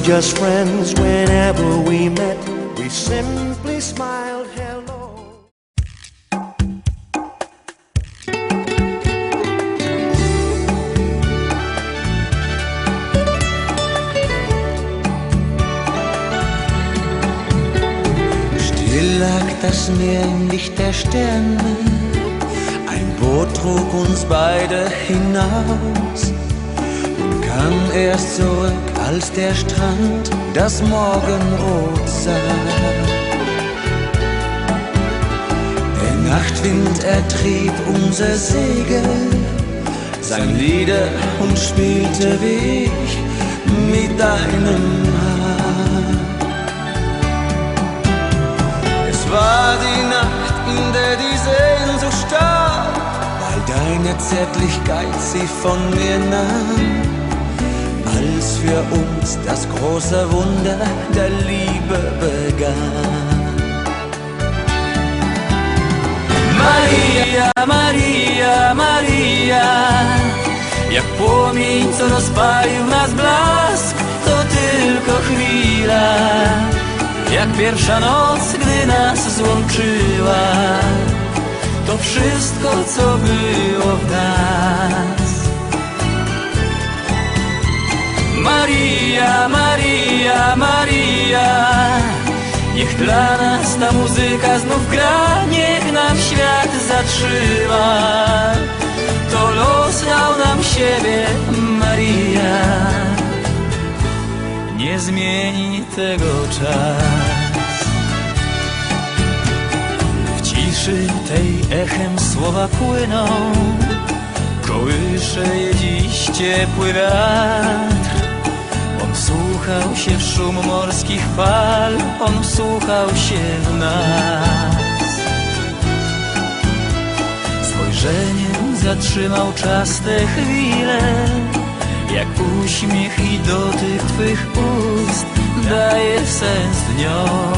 just friends whenever we met. We simply smiled hello. Still lag das Meer im Licht der Sterne. Ein Boot trug uns beide hinaus kam erst zurück, als der Strand das Morgenrot sah. Der Nachtwind ertrieb unser Segel, sang Lieder und spielte wie ich mit deinem Haar. Es war die Nacht, in der die Sehnsucht starb, weil deine Zärtlichkeit sie von mir nahm. Als für uns das große Wunder der Liebe begann. Maria, Maria, Maria, jak płomień, co rozpalił nas blask, to tylko chwila. Jak pierwsza noc, gdy nas złączyła To wszystko, co było Niech dla nas ta muzyka znów gra Niech nam świat zatrzyma To los dał nam siebie, Maria nie zmieni tego czas. W ciszy tej echem słowa płyną, kołysze je dziś ciepły wiatr. Wsłuchał się w szum morskich fal, on wsłuchał się w nas. Spojrzeniem zatrzymał czas te chwile, jak uśmiech i dotyk Twych ust daje sens dniom.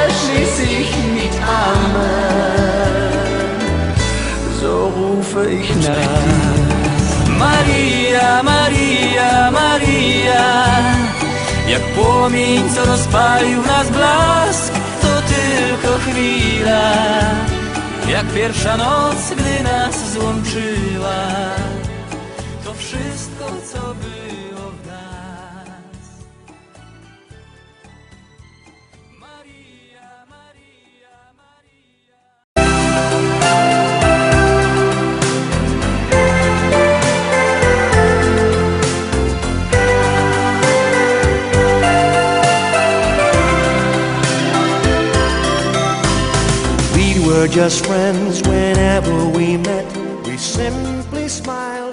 Worte schließe ich mit Amen. So rufe ich nach. Maria, Maria, Maria, jak płomień, co rozpalił nas blask, to tylko chwila. Jak pierwsza noc, gdy nas złączyła To wszystko, co było were just friends whenever we met. We simply smiled.